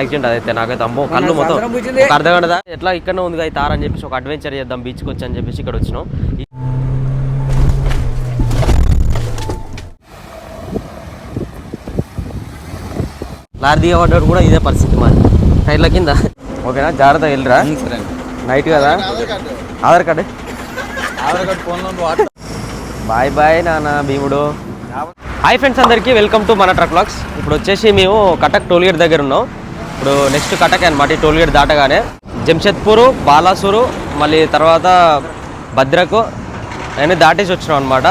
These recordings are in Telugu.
యాక్సిడెంట్ అదైతే నాకైతే అమ్మో కళ్ళు మొత్తం అర్ధ గంట ఎట్లా ఇక్కడనే ఉంది కదా తార అని చెప్పేసి ఒక అడ్వెంచర్ చేద్దాం బీచ్కి వచ్చి అని చెప్పేసి ఇక్కడ వచ్చినాం. లారీ దిగబడ్డాడు కూడా ఇదే పరిస్థితి మాది. టైర్ల కింద. ఓకేనా? జాగ్రత్త వెళ్ళరా? నైట్ కదా? ఆధార్ కార్డు. ఆధార్ కార్డు. ఫోన్లో వాటర్ బాయ్ బాయ్ నాన్న భీముడు. హాయ్ ఫ్రెండ్స్ అందరికీ వెల్కమ్ టు మన ట్రక్ బ్లాగ్స్ ఇప్పుడు వచ్చేసి మేము కటక్ టోల్గేట్ దగ్గర ఉన్నాం. ఇప్పుడు నెక్స్ట్ కటక్ అనమాట ఈ టోల్గేట్ దాటగానే. జంషెద్పూరు బాలాసూరు మళ్ళీ తర్వాత భద్రకు అవన్నీ దాటేసి వచ్చినాం అనమాట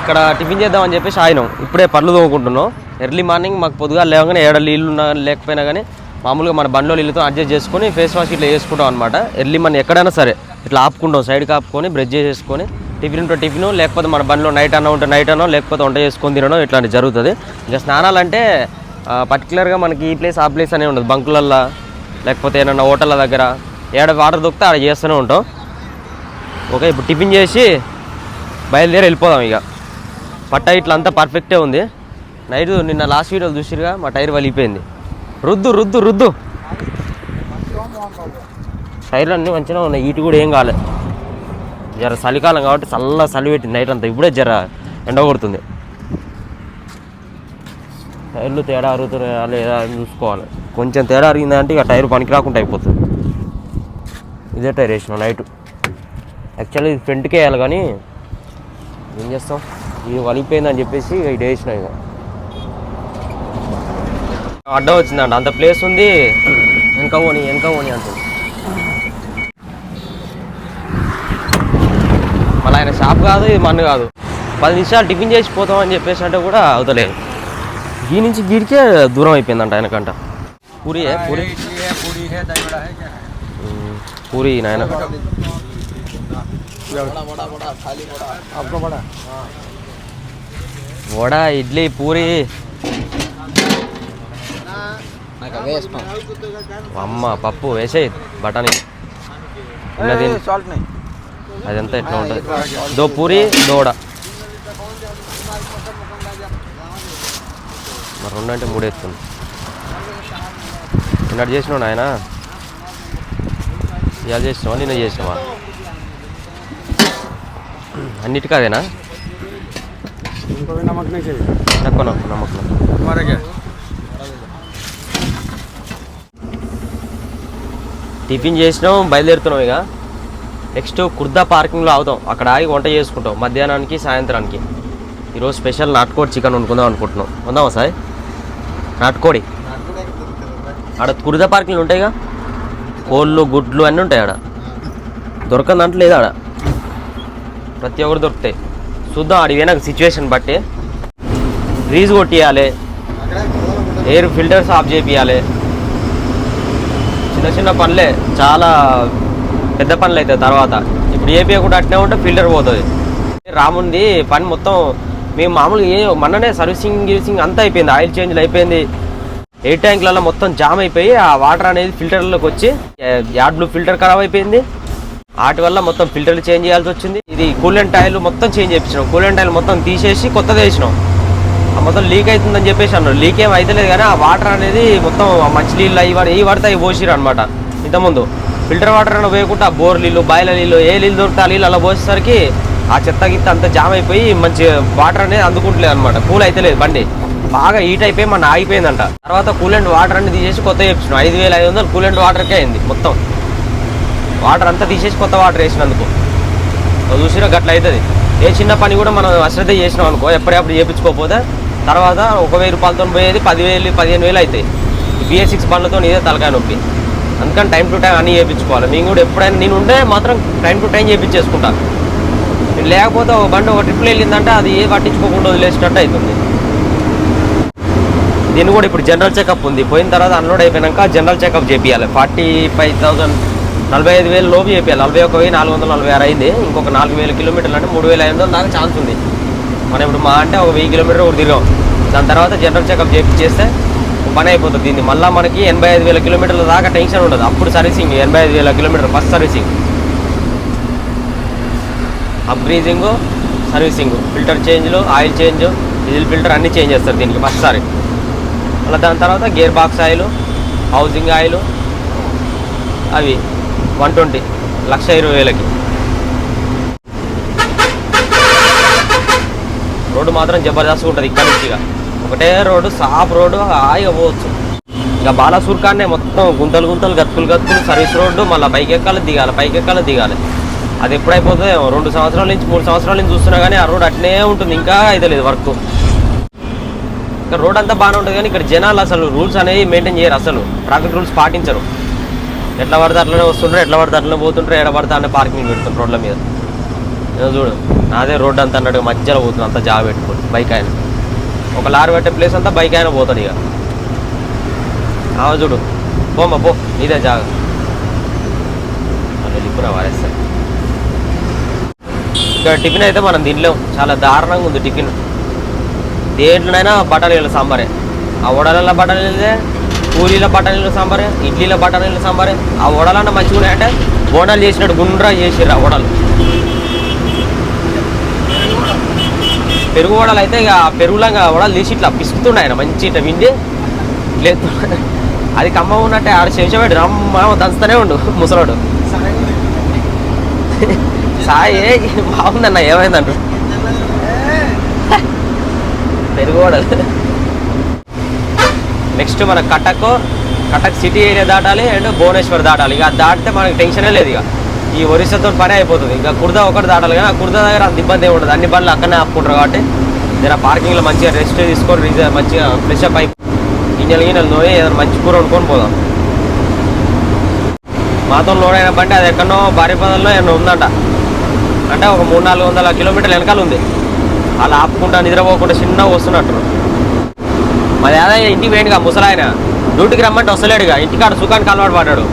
ఇక్కడ టిఫిన్ చేద్దామని చెప్పేసి ఆయనం ఇప్పుడే పనులు తోముకుంటున్నాం. ఎర్లీ మార్నింగ్ మాకు పొద్దుగా లేవగానే ఏడ నీళ్ళు ఉన్నా కానీ లేకపోయినా కానీ మామూలుగా మన బండిలో నీళ్ళతో అడ్జస్ట్ చేసుకొని ఫేస్ వాష్ ఇట్లా చేసుకుంటాం అనమాట ఎర్లీ మనం ఎక్కడైనా సరే ఇట్లా ఆపుకుంటాం సైడ్కి ఆపుకొని బ్రష్ చేసేసుకొని టిఫిన్ ఉంటే టిఫిన్ లేకపోతే మన బండిలో నైట్ అన్న ఉంటే నైట్ అన్నో లేకపోతే వంట చేసుకొని తినడం ఇట్లాంటివి జరుగుతుంది. ఇంకా స్నానాలు అంటే పర్టికులర్గా మనకి ఈ ప్లేస్ ఆ ప్లేస్ అనే ఉండదు. బంకులల్లో లేకపోతే ఏమన్నా హోటళ్ళ దగ్గర ఏడ వాటర్ దొరికితే ఆడ చేస్తూనే ఉంటాం. ఓకే ఇప్పుడు టిఫిన్ చేసి బయలుదేరి వెళ్ళిపోదాం ఇక. పట్ట ఇట్లా అంతా పర్ఫెక్టే ఉంది. నైట్ నిన్న లాస్ట్ వీడియోలు చూసిరుగా మా టైర్ వలిగిపోయింది. రుద్దు రుద్దు రుద్దు. టైర్లు అన్నీ మంచిగా ఉన్నాయి. ఇటు కూడా ఏం కాలేదు జర చలికాలం కాబట్టి చల్ల చలి పెట్టింది. నైట్ అంతా ఇప్పుడే జర ఎండ కొడుతుంది టైర్లు తేడా అరుగుతున్నాయా లేదా అని చూసుకోవాలి. కొంచెం తేడా అరిగిందంటే ఇక టైర్ పనికి రాకుండా అయిపోతుంది. ఇదే టైర్ వేసినాం నైట్ యాక్చువల్లీ ఇది ఫ్రంట్కే వేయాలి కానీ ఏం చేస్తాం? ఇది వలిగిపోయిందని చెప్పేసి ఇటు వేసిన ఇక. అడ్డం వచ్చిందంట. అంత ప్లేస్ ఉంది వెనక పోని వెనక పోని అంటుంది. మళ్ళీ ఆయన షాప్ కాదు ఇది మన్ను కాదు. పది నిమిషాలు టిఫిన్ చేసి పోతామని చెప్పేసి అంటే కూడా అవుతలేదు. గీ నుంచి గీడికే దూరం అయిపోయిందంట ఆయనకంట. పూరి పూరి? పూరి నాయన. వడ ఇడ్లీ పూరి. అమ్మ పప్పు వేసే బఠానీ. అదంతా ఎట్లా ఉంటుంది? దో పూరి దోడ మరి రెండు అంటే మూడు వేస్తుంది నిన్నటి చేసినాడు ఆయన ఇలా చేసినావా? నిన్న చేసినావా? అన్నిటి కాదేనా? నమ్మకం నమ్మకం టిఫిన్ చేసినాం బయలుదేరుతున్నాం ఇక. నెక్స్ట్ కుర్దా పార్కింగ్లో అవుతాం అక్కడ ఆగి వంట చేసుకుంటాం. మధ్యాహ్నానికి సాయంత్రానికి. ఈరోజు స్పెషల్ నాటుకోడి చికెన్ వండుకుందాం అనుకుంటున్నాం. ఉందామా సార్ నాటుకోడి. ఆడ కుర్దా పార్కింగ్లు ఉంటాయిగా? కోళ్ళు గుడ్లు అన్నీ ఉంటాయి ఆడ. దొరకని దాంట్లో లేదు ఆడ. ప్రతి ఒక్కరు దొరుకుతాయి. చూద్దాం ఆడి వెనక సిచ్యువేషన్ బట్టి. ఫ్రీజ్ కొట్టియాలి. ఎయిర్ ఫిల్టర్స్ ఆఫ్ చేపియాలి. చిన్న చిన్న పనులే. చాలా పెద్ద పనులు అవుతాయి తర్వాత. ఇప్పుడు ఏపీ కూడా అట్నే ఉంటే ఫిల్టర్ పోతుంది. రాముంది పని మొత్తం మేము మామూలుగా ఏ మొన్ననే సర్వీసింగ్ గిర్సింగ్ అంతా అయిపోయింది. ఆయిల్ చేంజ్లు అయిపోయింది. ఎయిర్ ట్యాంక్లలో మొత్తం జామ్ అయిపోయి ఆ వాటర్ అనేది ఫిల్టర్లోకి వచ్చి యాడ్ బ్లూ ఫిల్టర్ ఖరాబ్ అయిపోయింది. వాటి వల్ల మొత్తం ఫిల్టర్లు చేంజ్ చేయాల్సి వచ్చింది. ఇది కూలెంట్ ఆయిల్ మొత్తం చేంజ్ చేయించినాం కూలెంట్ ఆయిల్ మొత్తం తీసేసి కొత్తది వేసినాం. ఆ మొత్తం లీక్ అవుతుందని చెప్పేసి అన్నారు. లీక్ ఏం అవుతలేదు కానీ ఆ వాటర్ అనేది మొత్తం మంచి నీళ్ళు అవి వాడి- ఏ పడితే అవి పోసిరు అనమాట ఇంతకుముందు ఫిల్టర్ వాటర్ అని పోయకుండా బోర్ నీళ్ళు బాయిల నీళ్ళు ఏ నీళ్ళు దొరుకుతాయి ఆ నీళ్ళు అలా పోసేసరికి ఆ చెత్త గిత్త అంతా జామ్ అయిపోయి మంచి వాటర్ అనేది అందుకుంటలేదు అనమాట కూల్ అయితలేదు బండి. బాగా హీట్ అయిపోయి మన ఆగిపోయిందంట. తర్వాత కూలెంట్ వాటర్ అన్ని తీసేసి కొత్త చేపించినాం ఐదు వేల ఐదు వందలు కూలెంట్ వాటర్కే అయింది మొత్తం. వాటర్ అంతా తీసేసి కొత్త వాటర్ వేసినందుకు. నువ్వు చూసినా గట్ల అవుతుంది ఏ చిన్న పని కూడా మనం అశ్రద్ధ చేసినాం అనుకో ఎప్పుడప్పుడు చేయించుకోకపోతే తర్వాత ఒక వెయ్యి రూపాయలతో పోయేది పదివేలు పదిహేను వేలు అవుతాయి బిఎస్ సిక్స్ బండ్లతో ఇదే తలకాయ నొప్పి. అందుకని టైం టు టైం అన్నీ చేయించుకోవాలి నేను కూడా ఎప్పుడైనా నేను ఉంటే మాత్రం టైం టు టైం చేయించేసుకుంటాను లేకపోతే ఒక బండి ఒక ట్రిప్లు వెళ్ళిందంటే అది ఏ పట్టించుకోకుండా వదిలేసినట్టు అవుతుంది. దీన్ని కూడా ఇప్పుడు జనరల్ చెకప్ ఉంది. పోయిన తర్వాత అన్లోడ్ అయిపోయినాక జనరల్ చెకప్ చేపియాలి. ఫార్టీ ఫైవ్ థౌసండ్ నలభై ఐదు వేలు లోపు చేపియాలి. నలభై ఒక వెయ్యి నాలుగు వందల నలభై ఆరు అయింది. ఇంకొక నాలుగు వేల కిలోమీటర్లు అంటే మూడు వేల ఐదు వందల దాకా ఛాన్స్ ఉంది. మనం ఇప్పుడు మా అంటే ఒక వెయ్యి కిలోమీటర్ ఒకటి తిరిగాం. దాని తర్వాత జనరల్ చెకప్ చేస్తే పని అయిపోతుంది. దీన్ని మళ్ళీ మనకి ఎనభై ఐదు వేల కిలోమీటర్ల దాకా టెన్షన్ ఉండదు. అప్పుడు సర్వీసింగ్ ఎనభై ఐదు వేల కిలోమీటర్ ఫస్ట్ సర్వీసింగ్. అప్గ్రీజింగ్ సర్వీసింగ్. ఫిల్టర్ చేంజ్లు ఆయిల్ చేంజ్ డీజిల్ ఫిల్టర్ అన్నీ చేంజ్ చేస్తారు దీనికి ఫస్ట్ సారి మళ్ళీ దాని తర్వాత gear box oil housing oil అవి వన్ ట్వంటీ లక్ష ఇరవై వేలకి. రోడ్డు మాత్రం జబర్దస్త్ ఉంటుంది ఇక్కడ నుంచి ఒకటే రోడ్డు సాఫ్ రోడ్డు హాయిగా పోవచ్చు. ఇక బాలాసూర్ కాడనే మొత్తం గుంతలు గుంతలు గత్తులు గత్తులు సర్వీస్ రోడ్డు మళ్ళీ పైకి ఎక్కాలి దిగాలి పైకి ఎక్కాలి దిగాలి. అది ఎప్పుడైపోతుంది రెండు సంవత్సరాల నుంచి మూడు సంవత్సరాల నుంచి చూస్తున్నా కానీ ఆ రోడ్ అట్లే ఉంటుంది. ఇంకా అయితే లేదు వర్క్. ఇక్కడ రోడ్ అంతా బాగానే ఉంటుంది కానీ ఇక్కడ జనాలు అసలు రూల్స్ అనేవి మెయింటైన్ చేయరు అసలు. ట్రాఫిక్ రూల్స్ పాటించరు. ఎట్లా పడితే అట్లనే వస్తుంటారు ఎట్లా పడితే అట్లనే పోతుంటారు ఎడ పడితే అనే పార్కింగ్ పెడుతుంది రోడ్ల మీద. చూడు నాదే రోడ్ అంతా అన్నట్టు మధ్యలో పోతుంది అంతా జాబ్ పెట్టుకోండి బైక్ ఆయన. ఒక లారీ పెట్టే ప్లేస్ అంతా బైక్ ఆయన పోతాడు ఇక. చూడు. పోమ్మ పో నీదే జాగ. ఇప్పుడు వారేస్తాయి ఇక్కడ టిఫిన్ అయితే మనం తినలేం చాలా దారుణంగా ఉంది టిఫిన్. దేంట్లోనైనా బఠానీల సాంబారే. ఆ వడలలో బఠానీలదే పూరీల బఠానీల సాంబారే ఇడ్లీల బఠానీల సాంబారే ఆ వడలన్న మంచిగా ఉన్నాయంటే బోనాలు చేసినట్టు గుండ్రా చేసిర్రు ఆ వడలు. పెరుగు వడలు అయితే ఇక పెరుగులంగా వడలు తీసి ఇట్లా పిసుకుతుండే ఆయన మంచి ఇట్లా విండి. లేదు. అది కమ్మ ఉన్నట్టే ఆడ శంషమేడు రమ్మ దంచుతూనే ఉండు ముసలోడు. సాయి బాగుందన్న ఏమైందంట పెరుగు నెక్స్ట్ మన కటక్ కటక్ సిటీ ఏరియా దాటాలి అండ్ భువనేశ్వర్ దాటాలి. ఇక దాటితే మనకి టెన్షనే లేదు ఇక. ఈ ఒరిస్సాతో పని అయిపోతుంది. ఇంకా కుర్దా ఒకటి దాటాలి కానీ ఆ కుర్దా దగ్గర అంత ఇబ్బంది ఏమి ఉండదు. అన్ని బండ్లు అక్కడనే ఆపుకుంటారు కాబట్టి జర పార్కింగ్లో మంచిగా రెస్ట్ తీసుకొని రీజ- మంచిగా ఫ్రెష్ అప్ అయి గింజలు గిన్నెలు నోయి ఏదైనా మంచి కూర వండుకొని పోదాం. మాతో లోడ్ అయిన బండి అది ఎక్కడో భారీ పదంలో ఏమన్నా ఉందంట. అంటే ఒక మూడు నాలుగు వందల కిలోమీటర్ల వెనకాల ఉంది. అలా ఆపుకుంటా నిద్రపోకుండా చిన్నగా వస్తున్నట్టు. మరి అదే ఇంటికి పోయిండుగా ముసలాయన. డ్యూటీకి రమ్మంటే వస్తలేడుగా. ఇంటికాడ సుఖానికి అలవాటు పడ్డాడు.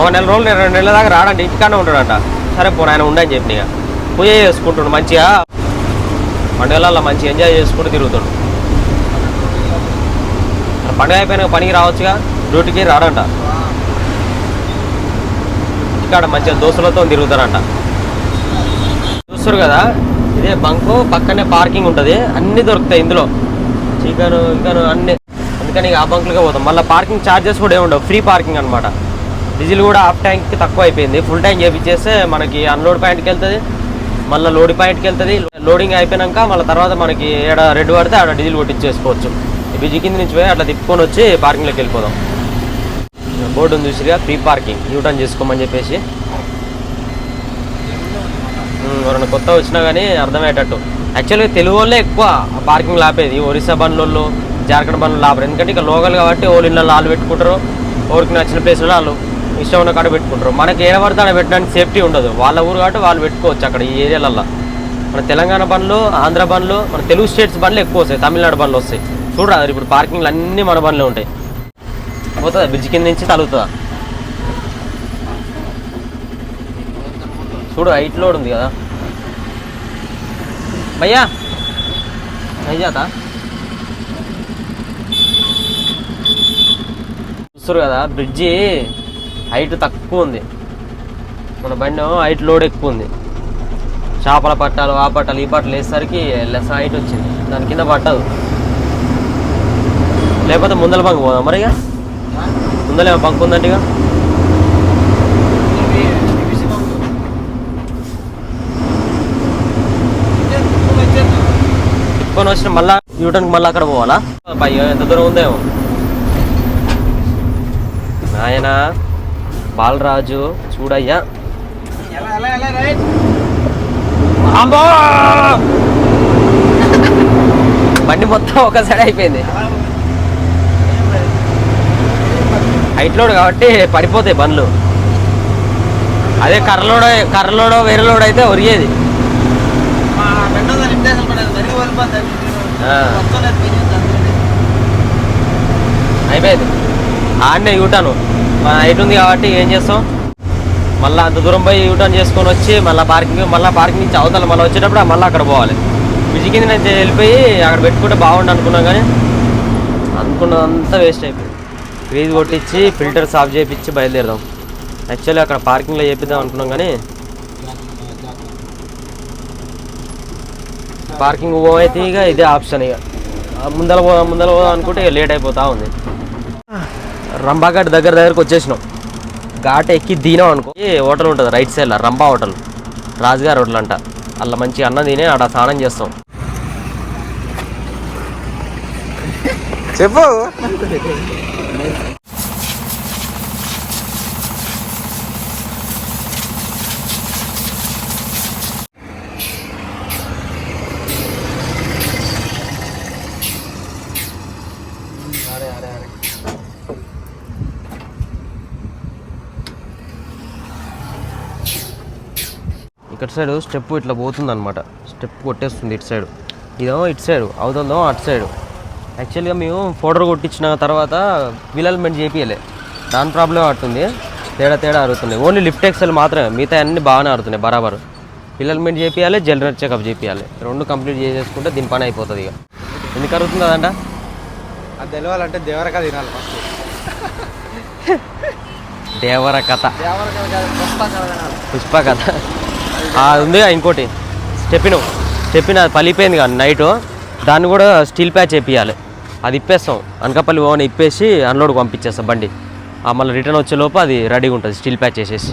ఒక నెల రోజులు రెండు నెలల దాకా రాడంటే ఇంటికాడనే ఉంటాడంట. సరే పోను ఆయన ఉండని చెప్పి ఇక. పూజ చేసుకుంటుండు మంచిగా. పండుగలలో మంచిగా ఎంజాయ్ చేసుకుంటూ తిరుగుతుండు. పండుగ అయిపోయినాక పనికి రావచ్చుగా? డ్యూటీకి రాడంట. ఇక్కడ మంచిగా దోస్తులతో తిరుగుతారంట చూస్తారు కదా? ఇదే బంకు పక్కనే పార్కింగ్ ఉంటుంది. అన్ని దొరుకుతాయి ఇందులో. చికెన్ చికెన్ అన్ని. అందుకని ఆ బంకులకే పోతాం. మళ్ళీ పార్కింగ్ ఛార్జెస్ కూడా ఏముండవు. ఫ్రీ పార్కింగ్ అనమాట డీజిల్ కూడా హాఫ్ ట్యాంక్కి తక్కువ అయిపోయింది. ఫుల్ ట్యాంక్ చేపించేస్తే మనకి అన్లోడ్ పాయింట్కి వెళ్తుంది. మళ్ళీ లోడ్ పాయింట్కి వెళ్తుంది. లోడింగ్ అయిపోయినాక మళ్ళీ తర్వాత మనకి ఏడ రెడ్ పడితే ఆడ డీజిల్ కొట్టించేసుకోవచ్చు బిజీ కింద నుంచి పోయి అట్లా తిప్పుకొని వచ్చి పార్కింగ్లోకి వెళ్ళిపోదాం. బోర్డు ఉంది చూసిగా ఫ్రీ పార్కింగ్. యూటర్న్ చేసుకోమని చెప్పేసి. ఎవరైనా కొత్త వచ్చినా కానీ అర్థమయ్యేటట్టు. యాక్చువల్గా తెలుగు వాళ్ళే ఎక్కువ పార్కింగ్ లాపేది. ఒరిస్సా బండ్లలో జార్ఖండ్ బండ్లు లాపరు. ఎందుకంటే ఇక లోకల్ కాబట్టి ఓళ్ళు ఇళ్ళలో వాళ్ళు పెట్టుకుంటారు. ఎవరికి నచ్చిన ప్లేస్లో వాళ్ళు ఇష్టం ఉన్న కాడ పెట్టుకుంటారు. మనకి ఏ పడితే ఆడ పెట్టడానికి సేఫ్టీ ఉండదు. వాళ్ళ ఊరు కాబట్టి వాళ్ళు పెట్టుకోవచ్చు అక్కడ ఈ ఏరియాలల్లో. మన తెలంగాణ బండ్లు ఆంధ్ర బండ్లు మన తెలుగు స్టేట్స్ బండ్లు ఎక్కువ వస్తాయి. తమిళనాడు బండ్లు వస్తాయి. చూడరా ఇప్పుడు పార్కింగ్లు అన్నీ మన బండ్లు ఉంటాయి. పోతుందా? బ్రిడ్జ్ కింద నుంచి తలుగుతుందా? చూడు హైట్ లోడ్ ఉంది కదా. భయ్యా అయ్యాతా చూస్తారు కదా బ్రిడ్జి హైట్ తక్కువ ఉంది. మన బండి హైట్ లోడ్ ఎక్కువ ఉంది. చేపల పట్టాలు ఆ పట్టాలు ఈ పట్టాలు వేసేసరికి లెస్ హైట్ వచ్చింది. దాని కింద పట్టదు లేకపోతే ముందల బంక్ పోదాం మరి ఇక ముందలేమో బంక్ ఉందంటే ఇక వచ్చిన మళ్ళా యూటర్న్కి మళ్ళీ అక్కడ పోవాలా? అయ్యో ఎంత దూరం ఉందేమో. నాయన బాలరాజు చూడయ్యా. బండి మొత్తం ఒకసారి అయిపోయింది. హైట్ లోడ్ కాబట్టి పడిపోతాయి బండ్లు. అదే కర్రలోడో కర్రలోడో వేరే లోడ్ అయితే ఒరిగేది. అయిపోయింది ఆడనే యూటర్న్. మన హైట్ ఉంది కాబట్టి ఏం చేస్తాం? మళ్ళీ అంత దూరం పోయి యూటర్న్ చేసుకొని వచ్చి మళ్ళీ పార్కింగ్ మళ్ళీ పార్కింగ్ నుంచి అవతల మళ్ళీ వచ్చేటప్పుడు మళ్ళీ అక్కడ పోవాలి. బిజీ కింద నుంచి వెళ్ళిపోయి అక్కడ పెట్టుకుంటే బాగుండు అనుకున్నాం కానీ అనుకున్నదంతా వేస్ట్ అయిపోయింది. ఫ్రీజ్ కొట్టించి ఫిల్టర్ సాఫ్ చేయించి బయలుదేరదాం. యాక్చువల్లీ అక్కడ పార్కింగ్లో చేపిద్దాం అనుకున్నాం కానీ పార్కింగ్ పోయితే ఇక ఇదే ఆప్షన్ ఇక. ముందర పోదాం ముందర పోదాం అనుకుంటే ఇక లేట్ అయిపోతా ఉంది. రంభాఘాట్ దగ్గర దగ్గరకు వచ్చేసినాం. ఘాట్ ఎక్కి దిగినాం అనుకో. ఏ హోటల్ ఉంటుంది రైట్ సైడ్లో రంబా హోటల్. రాజుగారి హోటల్ అంట. అలా మంచి అన్నం తినే ఆడ స్నానం చేస్తాం. చెప్పు. ఇక్కడ సైడ్ స్టెప్ ఇట్లా పోతుంది అనమాట స్టెప్ కొట్టేస్తుంది ఇటు సైడ్. ఇదేమో ఇటు సైడ్ అవుతుందో అటు సైడ్. యాక్చువల్గా మేము ఫోటో కొట్టించిన తర్వాత విలల్మెంట్ చేపియలే. దాని ప్రాబ్లం ఆడుతుంది తేడా తేడా ఆడుతుంది ఓన్లీ లిఫ్ట్ ఎక్సెల్ మాత్రమే మిగతా అన్ని బాగానే ఆడుతున్నాయి బరాబర్. విలల్మెంట్ చేపియాలి జనరల్ చెకప్ చేపియాలి. రెండు కంప్లీట్ చేసేసుకుంటే దీని పని అయిపోతుంది ఇక. ఎందుకు అరుగుతుంది అదంట? అది తెలవాలంటే దేవరక తినాలి ఫస్ట్. దేవర కథ పుష్ప కథ ఉందిగా ఇంకోటి. స్టెపిన్ స్టెపిన్ అది పలిపోయింది కానీ నైట్ దాన్ని కూడా స్టీల్ ప్యాచ్ వేపియాలి. అది ఇప్పేస్తాం. అనకాపల్లి ఓన్ ఇప్పేసి అన్లోడ్ పంపించేస్తాం బండి. ఆ మళ్ళీ రిటర్న్ వచ్చే లోపు అది రెడీగా ఉంటుంది స్టీల్ ప్యాచ్ వేసేసి.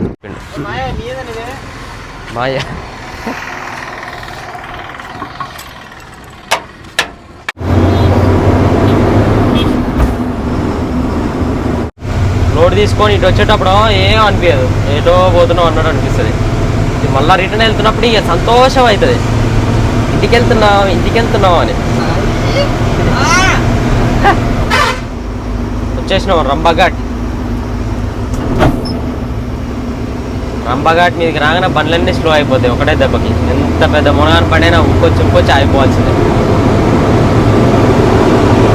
మాయ లోడ్ తీసుకొని ఇటు వచ్చేటప్పుడు ఏం అనిపించదు ఏటో పోతున్నావు అన్నట్టు అనిపిస్తుంది. మళ్ళీ రిటర్న్ వెళ్తున్నప్పుడు ఇక సంతోషం అవుతుంది. ఇంటికి వెళ్తున్నావు ఇంటికి వెళ్తున్నావు అని. వచ్చేసినాం రంబఘాట్ రంబఘాట్ మీదకి రాగానే బండ్లన్నీ స్లో అయిపోతాయి ఒకటే దెబ్బకి. ఎంత పెద్ద మునగాని పడైనా ఉక్కొచ్చి ఉక్కొచ్చి ఆగిపోవాల్సిందే.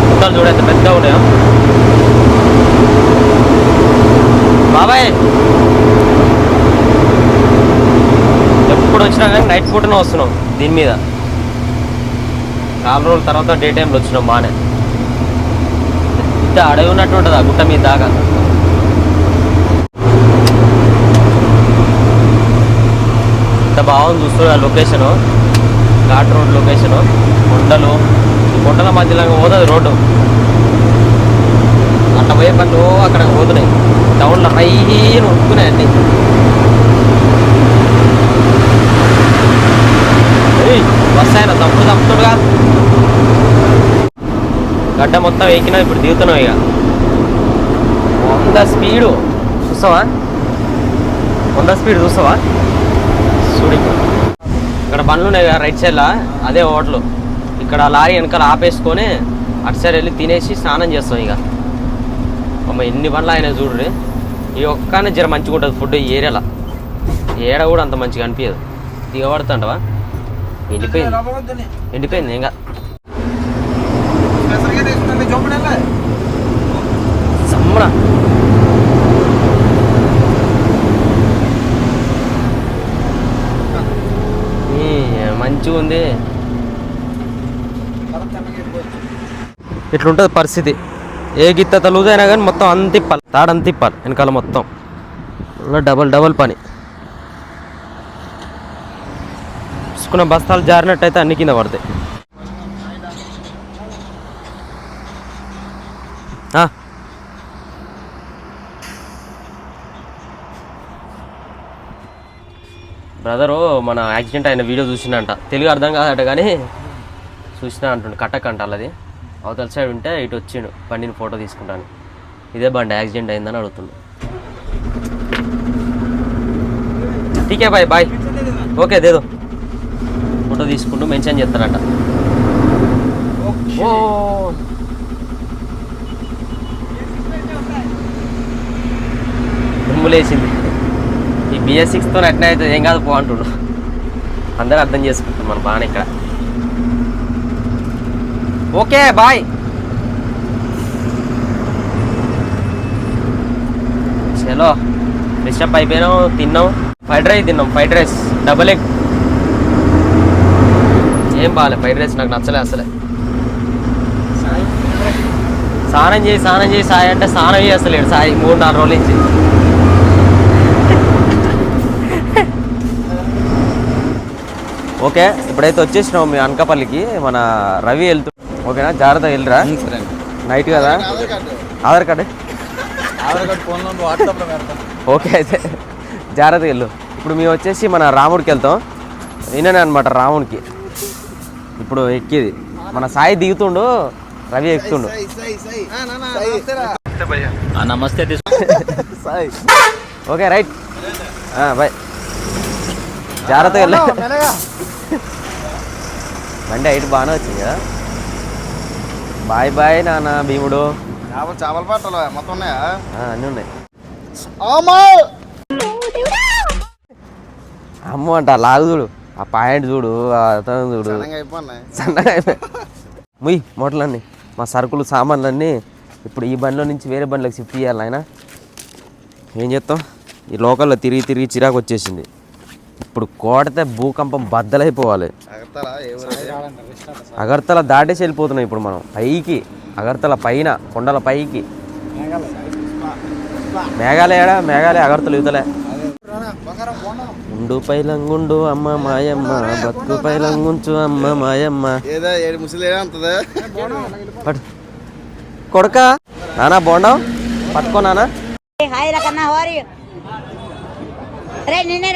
గుట్టలు చూడ ఎంత పెద్ద ఉన్నాయో. బాబాయ్! ఎప్పుడు వచ్చినా కానీ నైట్ పూటనే వస్తున్నాం దీని మీద. చాలా రోజుల తర్వాత డే టైంలో వచ్చినాం బాగానే ఇంత అడవి ఉన్నట్టు ఉంటుంది ఆ గుట్ట మీద దాకా. ఎంత బాగుంది చూస్తున్నా లొకేషను ఘాట్ రోడ్ లొకేషను కొండలు. కొండల మధ్యలో పోతుంది రోడ్డు. అట్లా పోయే పనులు అక్కడ పోతున్నాయి. టౌన్లో హై ఉరుకుతున్నాయి ఏయ్, బస్ ఆయన తప్పుడు తప్పుతుడుగా గడ్డ మొత్తం ఎక్కినా ఇప్పుడు దిగుతున్నావు ఇక. వంద స్పీడు. చూస్తావా? వంద స్పీడ్ చూస్తావా? చూడు ఇక్కడ. బండ్లు ఉన్నాయి కదా రైట్ సైడ్లో అదే హోటల్. ఇక్కడ లారీ వెనకాల ఆపేసుకొని అటు సైడ్ వెళ్ళి తినేసి స్నానం చేస్తాం ఇక. అమ్మ ఎన్ని బండ్లు ఆయన చూడ్రి ఈ ఒక్కనే జర మంచిగా ఉంటుంది ఫుడ్ ఈ ఏరియాలో. ఏడ కూడా అంత మంచిగా అనిపించదు దిగబడుతుంటవా ఎండిపోయింది. ఎండిపోయింది ఇంకా. సమ్మడ మంచిగా ఉంది. ఇట్లుంటుంది పరిస్థితి. ఏ గిత్త లూజ్ అయినా కానీ మొత్తం అంత తిప్పాలి తాడంత తిప్పాలి వెనకాల మొత్తం. డబల్ డబల్ పని. తీసుకున్న బస్తాలు జారినట్టయితే అన్ని కింద పడతాయి. బ్రదరు మన యాక్సిడెంట్ అయిన వీడియో చూసిండంట. తెలుగు అర్థం కాదట కానీ చూసినా అంటుండు కట్టకంట అల్లది అవతల సైడ్ ఉంటే ఇటు వచ్చిండు బండిని ఫోటో తీసుకుంటాను. ఇదే బండి యాక్సిడెంట్ అయిందని అడుగుతుండు. టీకే బాయ్ బాయ్. ఓకే దేదో. ఫోటో తీసుకుంటూ మెన్షన్ చేస్తారంట. ఓ. దుమ్ములేసింది ఈ బిఎస్ సిక్స్తో అట్నే అయితే ఏం కాదు పో అంటుండు. అందరూ అర్థం చేసుకుంటాం మన బాగానే ఇక్కడ. Okay bye. చలో ఫ్రెష్ అప్ అయిపోయినాం తిన్నాం ఫ్రైడ్ రైస్ తిన్నాం ఫ్రైడ్ రైస్ డబల్ ఎగ్. ఏం బాగాలే ఫ్రైడ్ రైస్ నాకు నచ్చలే అసలే. స్నానం చేయి స్నానం చేయి సాయి అంటే స్నానం చేస్తలేడు సాయి మూడు నాలుగు రోజుల నుంచి. ఓకే ఇప్పుడైతే వచ్చేసినాం మీ అనకాపల్లికి మన రవి వెళ్తూ ఓకేనా? జాగ్రత్తగా వెళ్ళరా? నైట్ కదా? Aadhaar card Aadhaar card. Phone వాట్సాప్లో ఓకే అయితే జాగ్రత్తగా వెళ్ళు. ఇప్పుడు మేము వచ్చేసి మన రాముడికి వెళ్తాం. నేనే అనమాట రాముడికి ఇప్పుడు ఎక్కేది. మన సాయి దిగుతుండు రవి ఎక్కుతుండు. నమస్తే ఓకే రైట్. బాయ్. జాగ్రత్తగా వెళ్ళు. బండి హైట్ బాగానే వచ్చింది కదా. బాయ్ బాయ్ నాన్న భీముడు. చేపల పట్టలు మొత్తం ఉన్నాయా? ఆ, అన్నీ ఉన్నాయి. అమ్మా! అంట ఆ లాగు చూడు. ఆ పాయింట్ చూడు అతను చూడు. సన్నగా అయిపోయి ముయ్ మూటలన్నీ. మా సరుకులు సామాన్లన్నీ ఇప్పుడు ఈ బండిలో నుంచి వేరే బండిలోకి షిఫ్ట్ చేయాలి ఆయన ఏం చేస్తాం? ఈ లోకల్లో తిరిగి తిరిగి చిరాకు వచ్చేసింది. ఇప్పుడు కోడితే భూకంపం బద్దలైపోవాలి. అగర్తల? దాటేసి వెళ్ళిపోతున్నాం ఇప్పుడు మనం. పైకి అగర్తల పైన కొండల పైకి. మేఘాలయడా? మేఘాలయ అగర్తలు యువతలే ఉండు పైలంగుండు అమ్మ మాయమ్మ బతుకు పైలంగుంచు అమ్మ మాయమ్మ. ఏదో ఏడు కొడక? నానా బోండం పట్టుకో నానా. హాయ్ రకన్నా హోరీ నిన్నే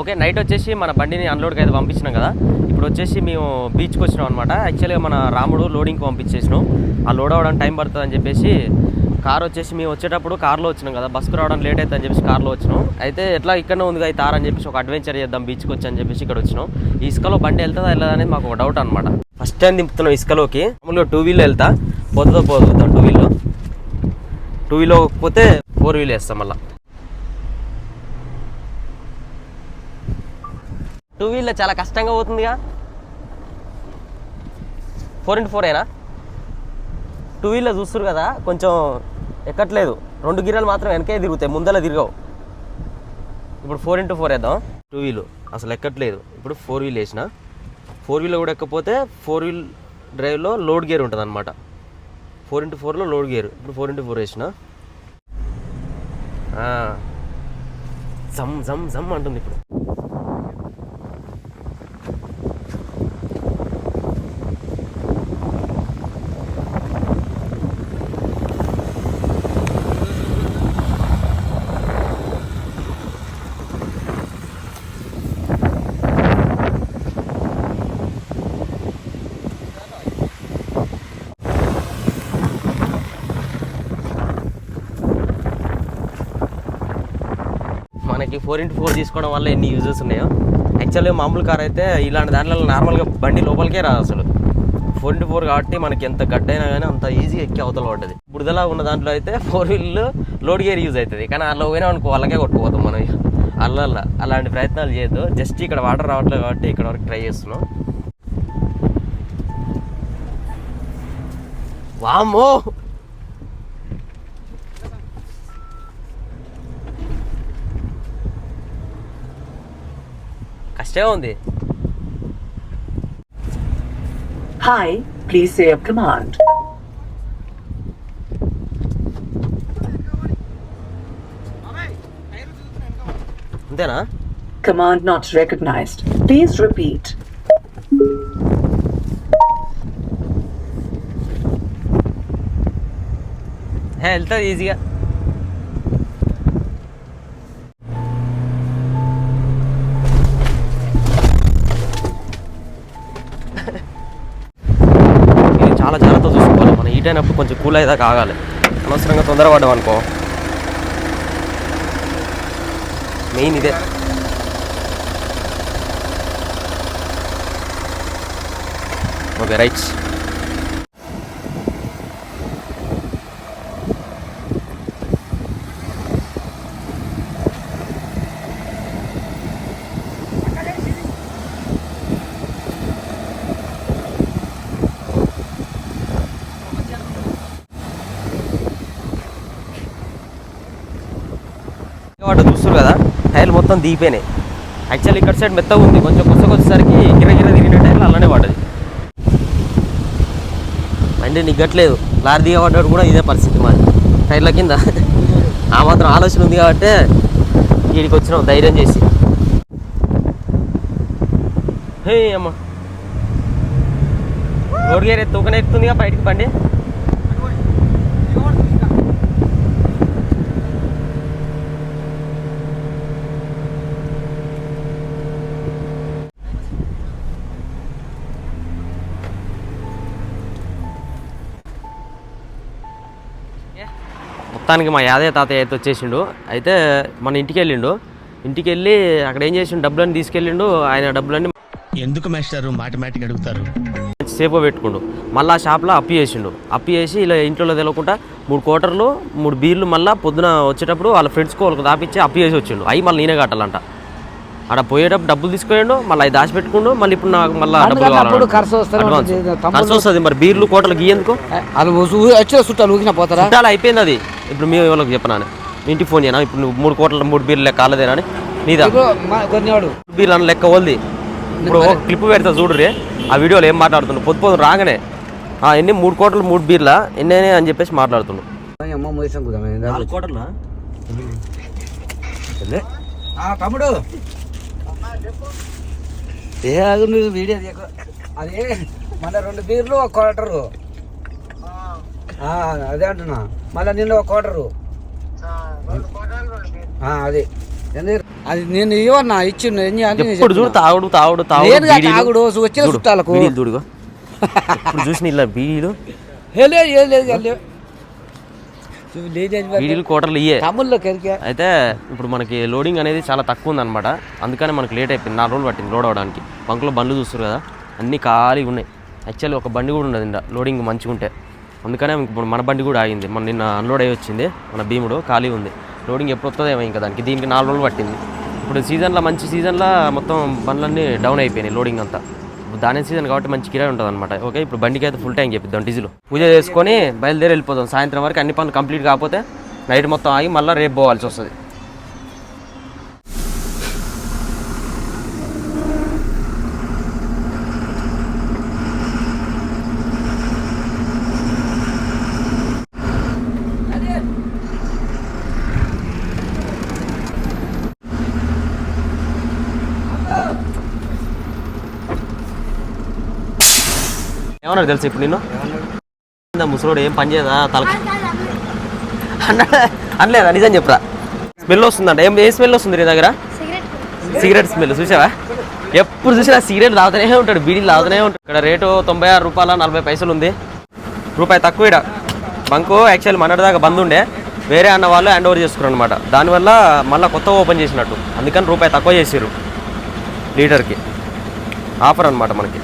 ఓకే నైట్ వచ్చేసి మన బండిని అన్లోడ్కి అయితే పంపించినాం కదా. ఇప్పుడు వచ్చేసి మేము బీచ్కి వచ్చినాం అనమాట యాక్చువల్గా మన రాముడు లోడింగ్కి పంపించేసినాం. ఆ లోడ్ అవ్వడానికి టైం పడుతుంది అని చెప్పేసి కార్ వచ్చేసి మేము వచ్చేటప్పుడు కార్లో వచ్చినాం కదా బస్కు రావడం లేట్ అవుతుంది అని చెప్పేసి కార్లో వచ్చినాం. అయితే ఎట్లా ఇక్కడనే ఉంది కదా ఈ అని చెప్పేసి ఒక అడ్వెంచర్ చేద్దాం బీచ్కి వచ్చి అని చెప్పేసి ఇక్కడ వచ్చినాం. ఈ ఇసుకలో బండి వెళ్తుందా వెళ్ళదా అనేది మాకు ఒక డౌట్ అనమాట ఫస్ట్ టైం దింపుతున్నాం ఇసుకలోకి. మామూలుగా టూ వీల్ వెళ్తా పోతుందో పోతుందాం టూ వీల్లో టూ వీల్ పోతే ఫోర్ వీల్ వేస్తాం మళ్ళీ. టూ వీలర్ చాలా కష్టంగా పోతుందిగా. ఫోర్ ఇంటూ ఫోర్ అయినా టూ వీలర్ చూస్తారు కదా కొంచెం ఎక్కట్లేదు. రెండు గిర్రలు మాత్రం వెనకే తిరుగుతాయి ముందర తిరగవు. ఇప్పుడు ఫోర్ ఇంటూ ఫోర్ వేద్దాం టూ వీలు అసలు ఎక్కట్లేదు. ఇప్పుడు ఫోర్ వీల్ వేసిన ఫోర్ వీల్ కూడా ఎక్కపోతే ఫోర్ వీల్ డ్రైవ్లో లోడ్ గేర్ ఉంటుంది అనమాట ఫోర్ ఇంటూ ఫోర్లో లోడ్ గేర్ ఇప్పుడు ఫోర్ ఇంటూ ఫోర్ వేసిన. జమ్ జమ్ జమ్ అంటుంది ఇప్పుడు మనకి ఫోర్ ఇంటూ ఫోర్ తీసుకోవడం వల్ల ఎన్ని యూజెస్ ఉన్నాయో. యాక్చువల్గా మామూలు కార్ అయితే ఇలాంటి దాంట్లో నార్మల్గా బండి లోపలికే రాదు అసలు. ఫోర్ ఇంటూ ఫోర్ కాబట్టి మనకి ఎంత గడ్డైనా కానీ అంత ఈజీగా ఎక్కి అవతల పడ్డది. బురదలా ఉన్న దాంట్లో అయితే four wheel load gear use అవుతుంది కానీ అలా పోయినా అనుకో అలాగే కొట్టుకుపోతాం మనం అల్లల్లా. అలాంటి ప్రయత్నాలు చేయొద్దు. జస్ట్ ఇక్కడ వాటర్ రావట్లేదు కాబట్టి ఇక్కడ వరకు ట్రై చేస్తున్నాం. వామ్మో! కష్టమే ఉంది Hi, please say a command. అంతేనా Command not recognized. Please repeat. హే వెళ్తుంది ఈజీగా Heat అయినప్పుడు కొంచెం కూల్ అయ్యేదాకా ఆగాలి. అనవసరంగా తొందరపడ్డాం అనుకో. మెయిన్ ఇదే. ఓకే రైట్స్ వాటి చూస్తారు కదా టైర్లు మొత్తం దిగిపోయినాయి. యాక్చువల్లీ ఇక్కడ సైడ్ మెత్తగా ఉంది. కొంచెం కొత్తగా వచ్చేసరికి గిర గిర తిరిగిన అలానే పడ్డది బండి నిగ్గట్లేదు. లారీ దిగబడ్డాడు కూడా ఇదే పరిస్థితి మాది. టైర్ల కింద. ఆ మాత్రం ఆలోచన ఉంది కాబట్టి వీడికి వచ్చినాం ధైర్యం చేసి. హే అమ్మ. రోడ్ గేర్ తూకనే ఎక్కుతుందిగా బయటికి బండి. మొత్తానికి మా యాదయ్య తాతయ్య అయితే వచ్చేసిండు. అయితే మన ఇంటికి వెళ్ళిండు ఇంటికి వెళ్ళి అక్కడ ఏం చేసిండు? డబ్బులన్నీ తీసుకెళ్ళిండు. ఆయన డబ్బులన్నీ ఎందుకు మాస్టారు? మాటిమాటికి అడుగుతారు. సేఫ్గా పెట్టుకుండు. మళ్ళీ ఆ షాప్లో అప్పు చేసిండు. అప్పు చేసి ఇలా ఇంట్లో తెలియకుండా మూడు కోటర్లు మూడు బీర్లు మళ్ళీ పొద్దున వచ్చేటప్పుడు వాళ్ళ ఫ్రెండ్స్కి వాళ్ళకి దాపిచ్చి అప్పు చేసి వచ్చిండు. అవి మళ్ళీ నేనే కట్టాలంట. ఆడ పోయేటప్పుడు డబ్బులు తీసుకుపోయాడు మళ్ళీ అవి దాచిపెట్టుకుండు మళ్ళీ ఇప్పుడు నాకు మళ్ళీ డబ్బులు. ఖర్చు వస్తుంది మరి బీర్లు కోటలు గీయేందుకు? అది వచ్చిన చుట్టాలు ఊకిన పోతారా? చుట్టాలు అయిపోయింది అది. ఇప్పుడు మీ వాళ్ళకి చెప్పనా మీ ఇంటికి ఫోన్ చేయనా? ఇప్పుడు నువ్వు మూడు కోట్ల మూడు బీర్లు లెక్క కాలేదేనా అని? నీదా? బీర్లు అని లెక్క వల్ది ఇప్పుడు ఒక క్లిప్ పెడతా చూడురే ఆ వీడియోలో ఏం మాట్లాడుతున్నాడు పొద్దు పొద్దు రాగానే ఆ, ఎన్ని మూడు కోట్ల మూడు బీర్లా ఎన్ని అయినాయి అని చెప్పేసి కోట్ల? తమ్ముడు. ఏ ఆగు నువ్వు వీడియో తీయకు. అదే మళ్ళీ రెండు బీర్లు ఒక క్వార్టరు అదే అంటున్నా. మళ్ళీ నిన్న ఒక క్వార్టరు ఆ, అది. అది నేను ఇవ్వన్నా ఇచ్చిండు చూడు. తాగుడు తాగుడు తాగుడు నేనుగా బీడీలు. తాగుడు, వచ్చిన చూడు, చుట్టాలకు. బీడీలు చూడుగో ఇప్పుడు చూసిన ఇలా బీడీలు. బీడీలు కోటర్లు ఇయ్యే. అయితే ఇప్పుడు మనకి లోడింగ్ అనేది చాలా తక్కువ ఉందన్నమాట. అందుకని మనకి లేట్ అయిపోయింది. నాలుగు రోజులు పట్టింది లోడ్ అవడానికి. బంకులో బండ్లు చూస్తారు కదా అన్నీ ఖాళీగా ఉన్నాయి. యాక్చువల్లీ ఒక బండి కూడా ఉండదు లోడింగ్ మంచిగా ఉంటే అందుకనే ఇప్పుడు మన బండి కూడా ఆగింది. మన నిన్న అన్లోడ్ అయ్యి వచ్చింది. మన భీముడు ఖాళీ ఉంది. లోడింగ్ ఎప్పుడు వస్తుందేమో ఇంకా దానికి. దీనికి నాలుగు రోజులు పట్టింది. ఇప్పుడు సీజన్లో మంచి సీజన్లో మొత్తం బండ్లన్నీ డౌన్ అయిపోయినాయి లోడింగ్ అంతా. ఇప్పుడు దాని సీజన్ కాబట్టి మంచి కిరాయి ఉంటుంది అనమాట ఓకే ఇప్పుడు బండికి అయితే ఫుల్ టైం చెప్పిద్దాం డీజిల్ పూజ చేసుకొని బయలుదేరి వెళ్ళిపోతాం సాయంత్రం వరకు అన్ని పనులు కంప్లీట్ కాకపోతే నైట్ మొత్తం ఆగి మళ్ళీ రేపు పోవాల్సి వస్తుంది. ఏమన్నారు తెలుసు ఇప్పుడు నేను ముసలోడు ఏం పని చేయదా తల అన్నాడా? అనలేదా? నిజం చెప్పరా. స్మెల్ వస్తుందంట. ఏం ఏ స్మెల్ వస్తుంది నీ దగ్గర? Cigarette smell. చూసావా? ఎప్పుడు చూసినా సిగరెట్ తాగుతూనే ఉంటాడు బీడీ తాగుతూనే ఉంటాడు. ఇక్కడ రేటు తొంభై ఆరు రూపాయల నలభై పైసలు ఉంది. రూపాయి తక్కువ ఇక్కడ బంకు యాక్చువల్ మొన్నటి దాకా బంద్ ఉండే. వేరే అన్న వాళ్ళు హ్యాండ్ ఓవర్ చేసుకున్నారు అనమాట దానివల్ల మళ్ళీ కొత్త ఓపెన్ చేసినట్టు. అందుకని రూపాయి తక్కువ చేసారు లీటర్కి. ఆఫర్ అనమాట మనకి.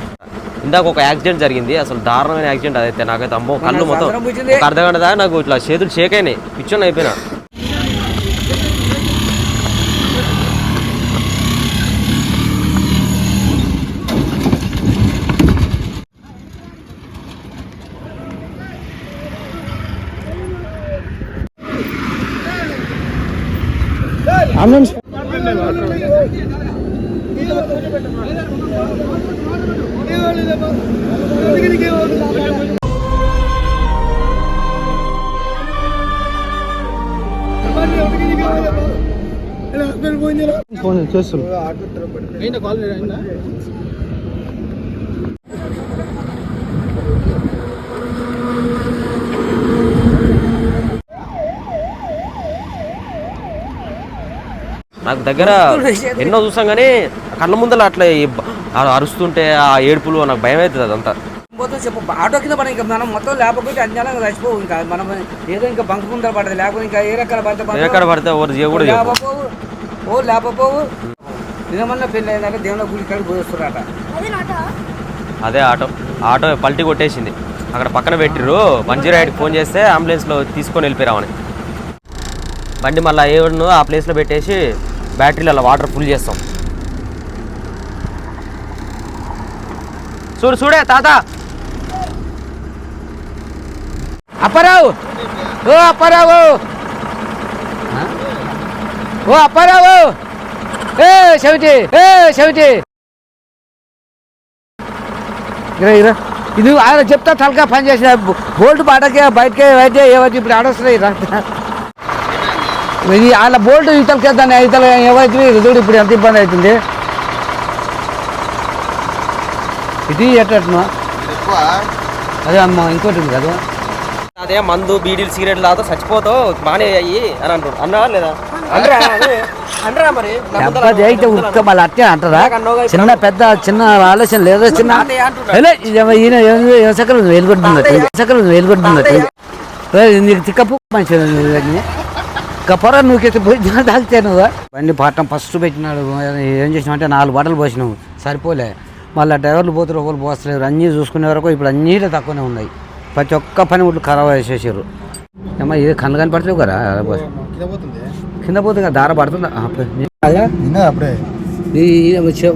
ఇందాక ఒక యాక్సిడెంట్ జరిగింది. అసలు దారుణమైన యాక్సిడెంట్ అదైతే నాకైతే అమ్మో కళ్ళు మొత్తం. ఒక అర్ధ గంట దాకా నాకు ఇట్లా చేతులు షేక్ అయినాయి. పిచ్చోని అయిపోయినా. నాకు దగ్గర ఎన్నో చూసాం కానీ కళ్ళ ముందర అట్లా అరుస్తుంటే ఆ ఏడుపులు నాకు భయం అవుతుంది అదంతా. పోతే చెప్పు ఆటో కింద పడి ఇంకా మనం మొత్తం లేకపోతే అన్యాలంగా చచ్చిపోవు ఇంకా. మనం ఏదో ఇంకా బంకు ముందర పడదు లేకపోతే ఇంకా ఏ రకాల పడితే ఎక్కడ పడితే ఎవరు లేకపోవు ఓ లేకపోవు. నిజమన్నా పెళ్ళి అయిందంటే దేవుళ్ళ గుడి కాడికి పోయిస్తున్నారట. అదే ఆటో. ఆటో పల్టీ కొట్టేసింది. అక్కడ పక్కన పెట్టిర్రు. వన్ జీరో ఎయిట్కి ఫోన్ చేస్తే అంబులెన్స్లో తీసుకొని వెళ్ళిపోయామని బండి మళ్ళీ ఏడును ఆ ప్లేస్లో పెట్టేసి బ్యాటరీలో అలా వాటర్ ఫుల్ చేస్తాం. చూడు చూడే తాత. అప్పారావు! ఓ అప్పారావు! ఓ అప్పారావు! ఏ చెవిటి ఏ చెవిటి ఇరా ఇరా. ఇది ఆయన చెప్తా తలకా పని చేసిన బోల్ట్ బాటకే బయటకే అయితే ఏవైతే ఇప్పుడు ఆడొస్తున్నాయి రా. ఇది వాళ్ళ బోల్ట్ ఇతలకి దాన్ని ఇతల ఏవైతే ఇది చూడు ఇప్పుడు ఎంత ఇబ్బంది అవుతుంది? ఇది ఎక్కువ. అదే అమ్మ ఇంకోటి ఉంది కదా. అదే మందు బీడీలు సిగరెట్లు తాగుతా చచ్చిపోతావు మానే అయ్యి అని అంటాడు అన్నా. లేదా అనరా దెబ్బ అయితే ఉక్క మళ్ళీ అట్టే అంటారా? చిన్న పెద్ద చిన్న ఆలోచన లేదో చిన్న ఈయన సకలు వెలుగొడుతుంది సకలు వెలుగొడుతుంది నీకు తిక్కపు మంచి పొర నువ్వు పోయి తాగితే నువ్వు. బండి పాఠం ఫస్ట్ పెట్టినాడు. ఏం చేసినావు అంటే నాలుగు బట్టలు పోసినావు. సరిపోలే. మళ్ళీ డ్రైవర్లు పోతారు ఒకరు పోస్తలేరు. అన్నీ చూసుకునే వరకు ఇప్పుడు అన్నీలో తక్కువనే ఉన్నాయి. ప్రతి ఒక్క పని ఊళ్ళు ఖరాబ్ చేసేసారు ఏమో ఇది కళ్ళు కనపడలేవు కదా? కింద పోతుంది దార పడుతుందా అప్పుడే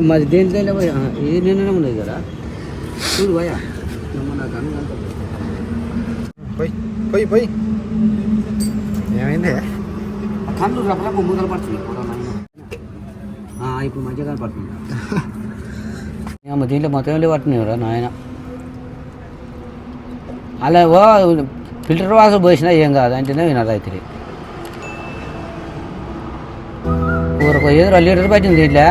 మరి దేంట్లో ఏ నిన్ననే ఉన్నాయి కదా చూడు కనపడలేదు. పోయి పోయి ఏమైంది కళ్ళు మూతలు పడుతుంది ఇప్పుడు మంచిగా కనపడుతుంది దీంట్లో మొత్తం వెళ్ళి పడుతున్నాయి నాయన అలా ఓ ఫిల్టర్ వాసన పోసినా ఏం కాదు అంటేనే వినరు రైతులు ఊరకు ఏదో లీటర్ పట్టింది దీంట్లో